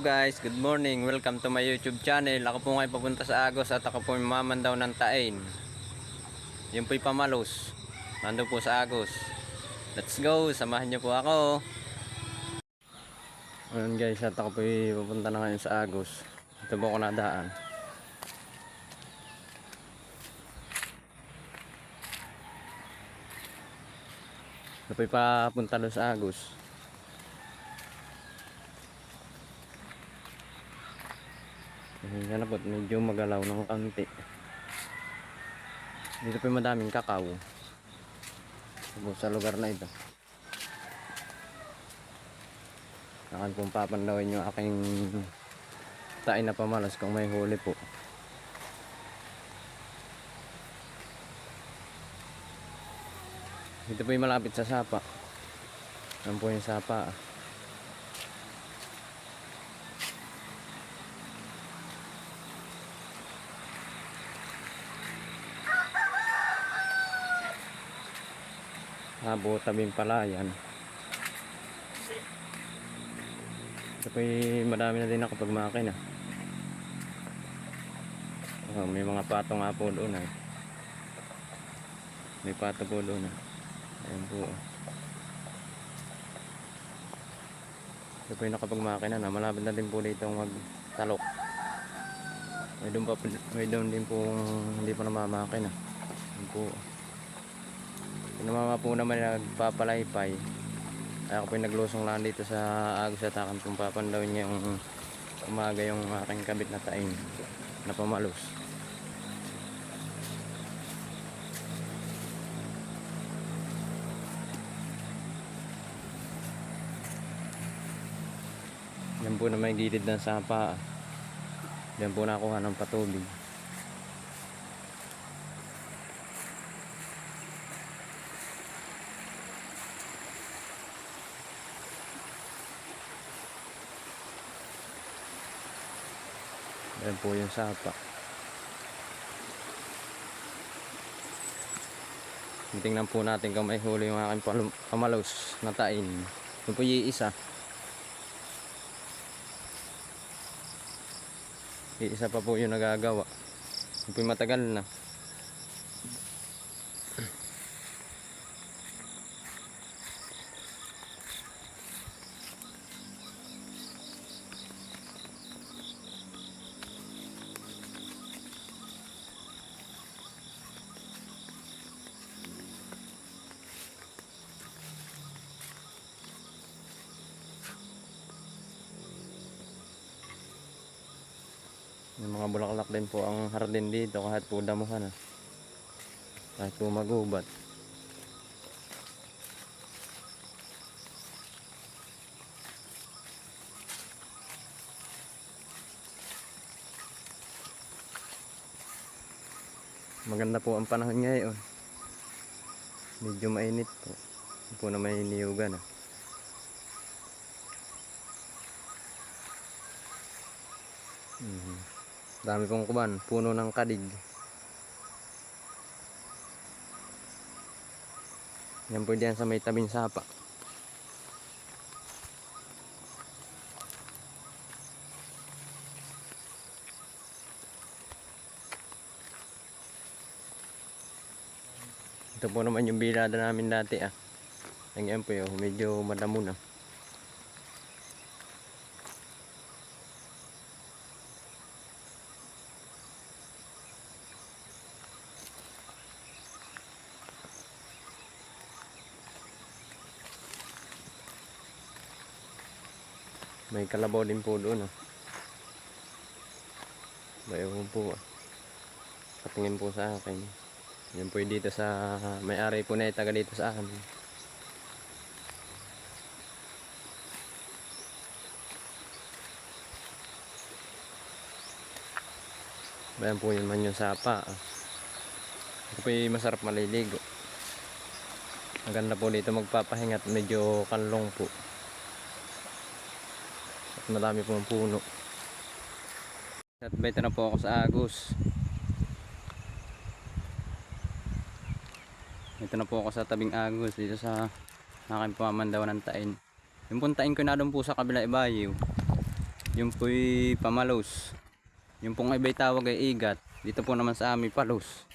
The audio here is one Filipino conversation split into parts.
Guys, good morning. Welcome to my YouTube channel. Ako po ngayon papunta sa Agos at ako po mamandaw ng Tain. Yun po'y pamalos. Nandun po sa Agos. Let's go, samahan niyo po ako. Ayun guys, at ako po'y papunta na ngayon sa Agos. Ito po ako nadaan. Ito po'y papunta sa Agos. Yan po, medyo magalaw ng kaunti. Dito po madaming kakao. Sa lugar na ito. Akan pong papandawin yung aking tain na pamalas kung may huli po. Dito po yung malapit sa sapa. Yan po yung sapa. ah. Abo tabing palayan. Ito po madami na din ako pag makina. Oh, may mga pato nga po doon ay. May pato po doon ah. Ayan po. oh. Ito po yung nakapagmakina na. Malapit na din po dito magtalok. May doon, pa, may doon din po hindi pa namamakina. Ayan po. Yung mama po naman nagpapalaypay. Ako po yung naglusong lang dito sa agos at akin pong papandaw niya yung umaga yung aking kabit na tain na pamalos. Yan po na may gilid ng sapa. Yan po nakuha ng patubig. Yan po yung sapa. Tingnan po natin kung may huli yung aking pamalos na tain. Yung po yung isa. Yung pa po yung nagagawa. Yung po yung matagal na. Yung mga bulaklak din po ang hardin dito kahit po damuhan ah. Kahit po magubat. Maganda po ang panahon ngayon. Medyo mainit po. Hindi po na may niyugan ah. Mhm. Dami pong kuban, puno ng kadig. Yan po diyan sa may tabing sapa. Ito po naman yung bilada namin dati ah. Ang po yun, medyo madamo na. May kalabaw din po doon. Oh. Bayo po. ah. Patingin po sa akin. Yan po yung dito sa may-ari po na taga dito sa akin. Bayan po yun man yung sapa. ah. Ito po masarap maliligo. Maganda po dito magpapahinga at medyo kanlong po. At madami pong puno. At beto na po ako sa Agos. Ito na po ako sa tabing Agos dito sa aking pamandaw ng tain. Yung pong tain ko na doon po sa kabila ibayo. Yung po'y pamalos. Yung pong iba'y tawag ay igat. Dito po naman sa amin palos.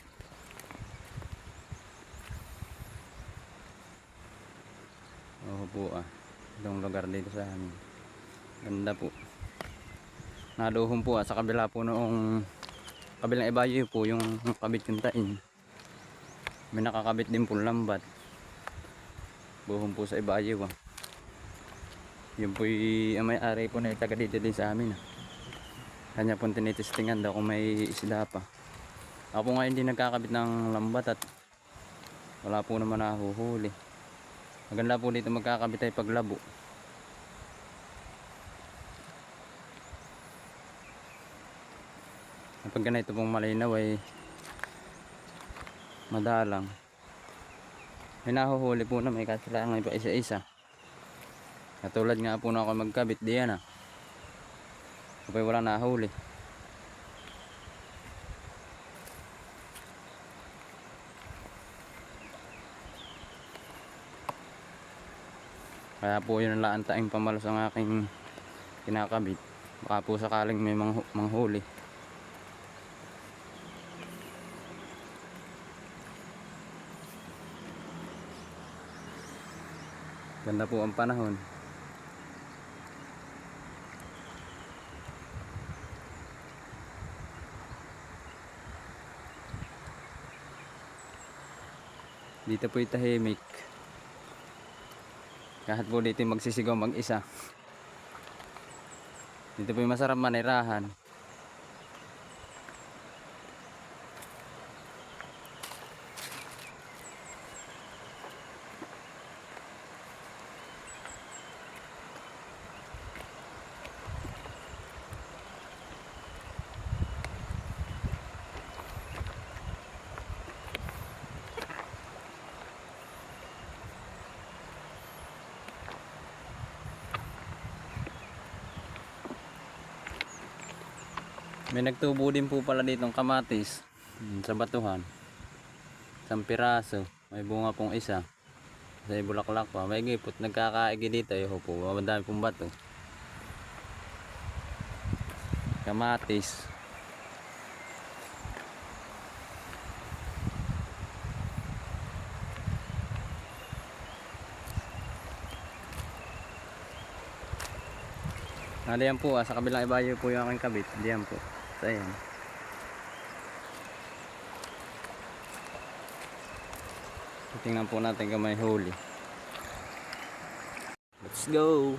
Oo po ah. Itong lugar dito sa amin. Ganda po. Naluhom po ah. Sa kabila po noong kabilang ibayo po yung kabit yung tain. May nakakabit din po lambat. Buhom po sa ibayo ah. Yun po ang may-ari po na taga dito din sa amin ah. Kanya po tinitestingan daw kung may isda pa. Ako po nga hindi nagkakabit ng lambat at wala po naman nahuhuli. Maganda po dito magkakabit ay paglabo. Kapag ganito pong malinaw ay madalang. May nahuhuli po na may kasilangan pa isa-isa. Katulad nga po na ako magkabit diyan ah. Kapag wala nahuli. Kaya po yun ang laantaing pamalos ang aking kinakabit. Baka po sakaling may manghu- manghuli. Ganda po ang panahon. Dito po tahimik. Kahit po dito magsisigaw mag-isa. Dito po masarap manirahan. May nagtubo din po pala ditong kamatis mm, sa batuhan. Isang piraso. May bunga pong isa. Sa bulaklak pa. May gipot. Nagkakaigi dito. Yung po. Madami pong bato. Kamatis. Naliyan po ah, sa kabilang ibayo po yung aking kabit. Diyan po. Ayan. Tingnan po natin kung may huli. Let's go!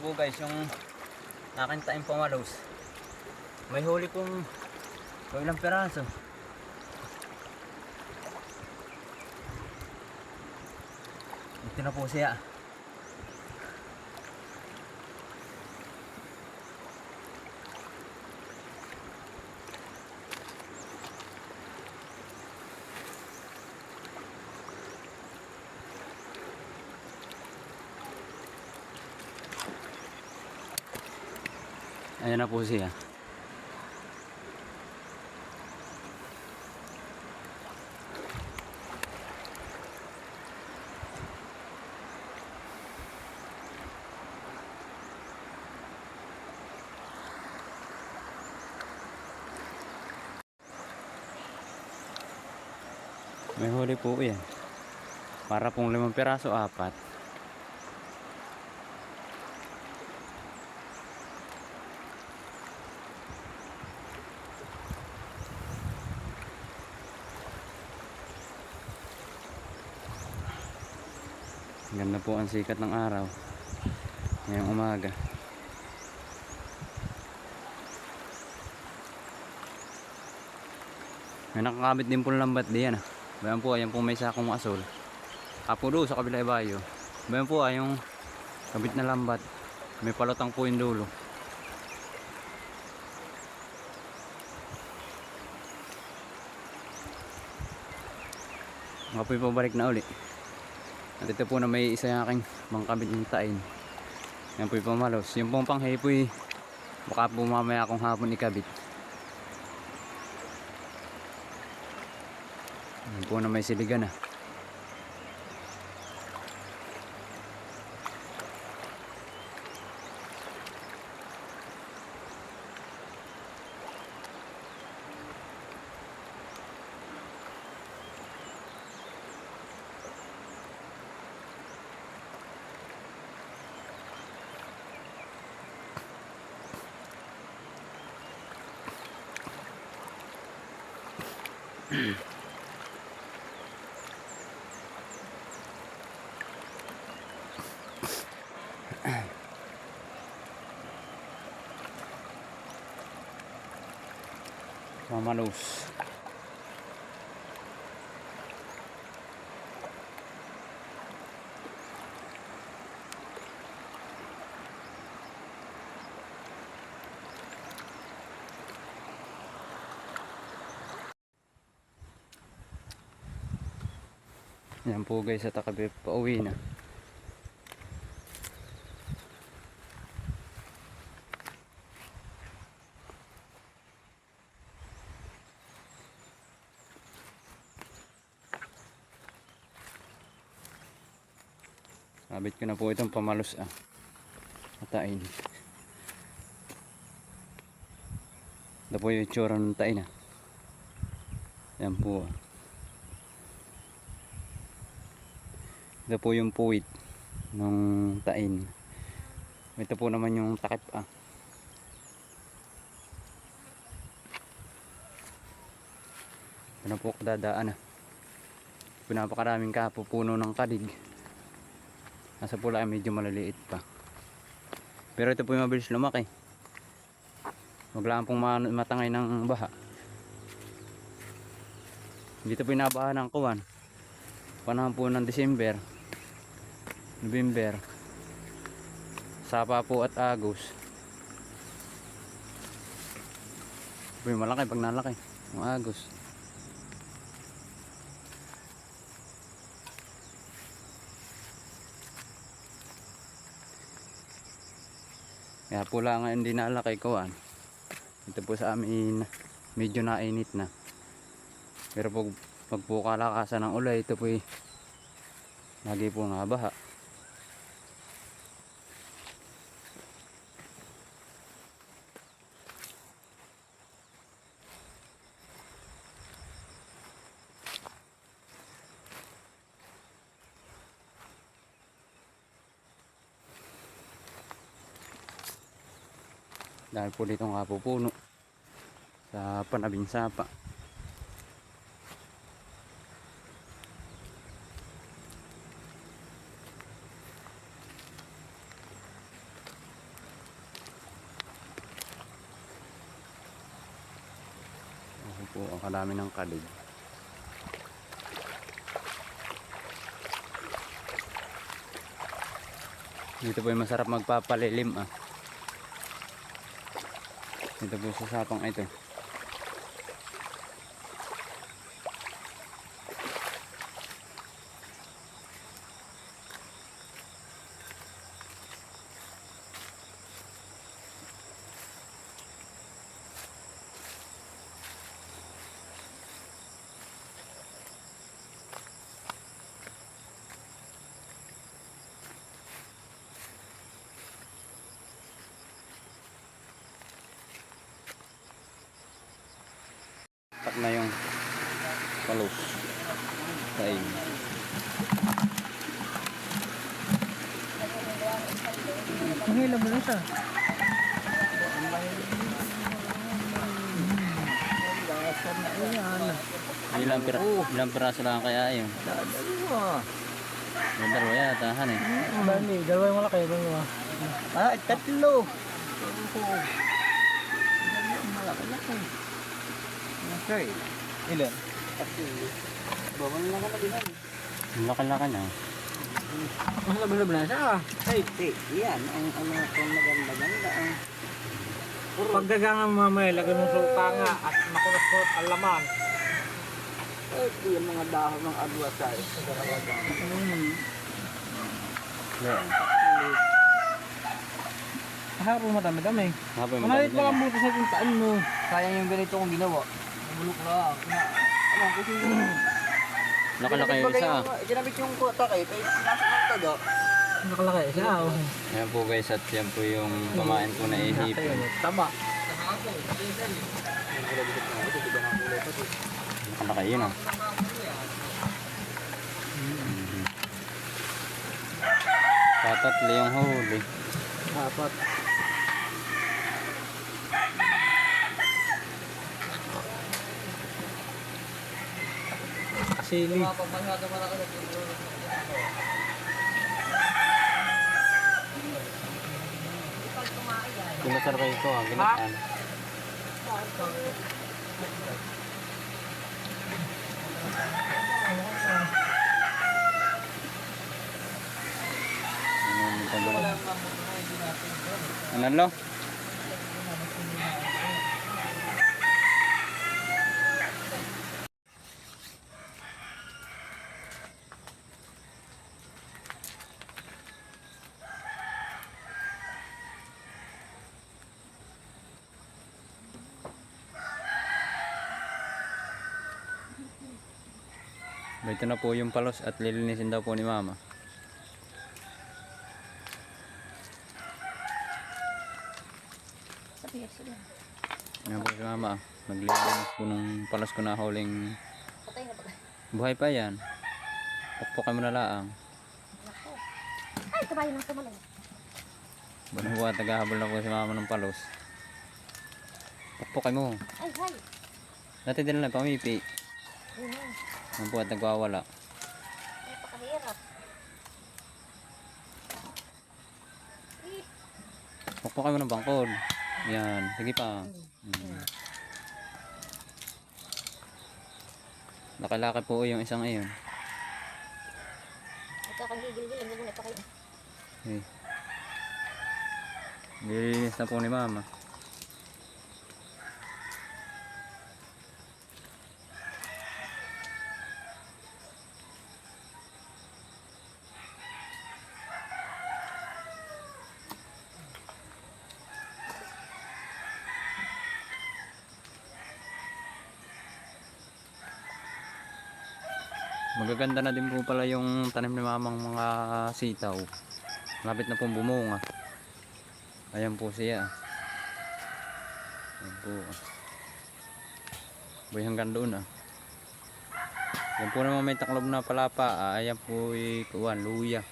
Po guys, yung aking taing pamalos. May huli pong kung ilang peraso. Ito na po siya. Ayan na po siya. May huli po yan. Para pong limang piraso, apat. Ganda po ang sikat ng araw. Ngayong umaga. May nakakabit din po ng lambat diyan ah. Bayan po, ayan po may sakong asol. Apo doon sa kabila ibayo. Bayan po, ay yung kabit na lambat. May palutang po yung dulo. Mga po pabalik na uli. At ito po na may isa yung aking mangkabit ng tain. Yan po yung pamalos. Yung pong panghay po eh, baka po mamaya akong hapon ikabit. Yan po na may siligan ah. Mamalos. Yan po guys sa takabi pauwi na. Sabit ko na po itong pamalos ah. Matain. Ito po yung itsura ng tain ah. Yan po ah. Ito po yung puwit ng tain. Ito po naman yung takip ah. Ito na po dadaan ah. Pinapakaraming kapupuno ng kadig. Nasa pula ay medyo maliliit pa. Pero ito po yung mabilis lumaki. Huwag lang pong ma- matangay ng baha. Dito po inabaha ng kuwan. Panahon po ng December. November. Sapa po at Agos. Uy, malaki pag nalaki. Ang Agos. Kaya pula nga hindi nalaki ko an. Ito po sa amin medyo nainit na. Pero pag, pag po kalakasan ng ulay, ito po eh, lagi po nabaha. Dahil po dito nga po puno sa panabinsapa ako po ang kalami ng kalig. Dito po yung masarap magpapalilim ah. Dito po sa sapang ito. Tak na yung palos. Kain. Mahila mo lang siya. Ilang, pira, ilang piraso lang kaya yun. May dalawa yata, han eh. Bali, dalawa yung malaki, dalawa. Ah, tatlo. Okay. Ilan? Ang laki-laki na. Mas laban-laban na siya. Ay, eh, yan. Ang ano ko maganda-ganda. Ang Pagdagangan mamaya, lagay mo suka nga at makunot-kunot ang laman. eh, ito yung mga dahon ng adwasay. Hapon madami-dami. Hapon yung Mamalit pa ang buto sa puntaan mo. Sayang yung ganito kong ginawa. Namulok lang. Na, ano, kasi Laki-laki yung isa. Kinabit yung kuta kay, kaya pinasok ng taga. Nakalaki siya. Oh. Ayan po guys at yan po yung pamain po na ihipon. Tama. Laki yun ah. Mhm. Tatatli yung huli. Apat. Sili. Pinasar pa ito ah, ginataan. Ano lo? Ito na po yung palos at lilinisin daw po ni mama. Ayan po si mama. Naglilinis po nung palos ko na huling buhay pa yan. Pukpukan mo na laang. Ay, kabayo ng tumalay. Buwan tagahabol na po si mama ng palos. Pukpukan mo. Ay, hay. Dati din lang pamipi. Ang po at nagwawala. Ay, pakahirap. Pukpukan mo ng bangkod. Yan. Sige pa. Hmm. Nakalaki po yung isang iyon. Ikaw kang gigil-gil, hindi mo na pa kayo. Okay. Nililinis na po ni mama. Magaganda na din po pala yung tanim ni mamang mga sitaw. Malapit na pong bumunga. Ayan po siya. Ayan po. Boy hanggang doon ah. Yan po naman may taklob na palapa. Ah, ayan po ay kuwan, luya.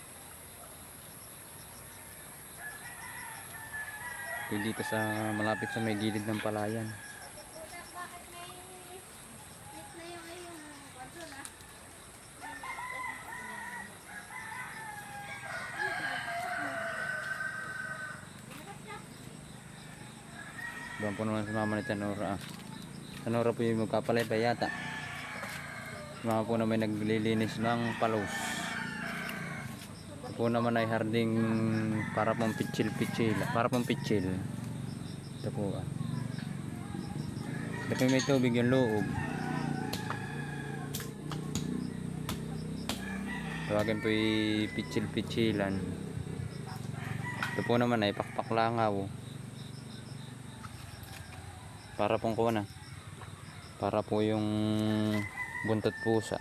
Dito sa malapit sa may gilid ng palayan. Doon po naman si mama ni Tanora ah. Sa Sa Nora po yung magpapalay yata. Mga po na may naglilinis ng palos. Po naman ay harding para pong pitsil-pitsil. Para pong pitsil. Ito po ah. Po may tubig yung loob. Tawagin po yung pitsil-pitsilan. Ito po naman ay pakpaklangaw. Para pong kuha na. Para po yung buntot pusa.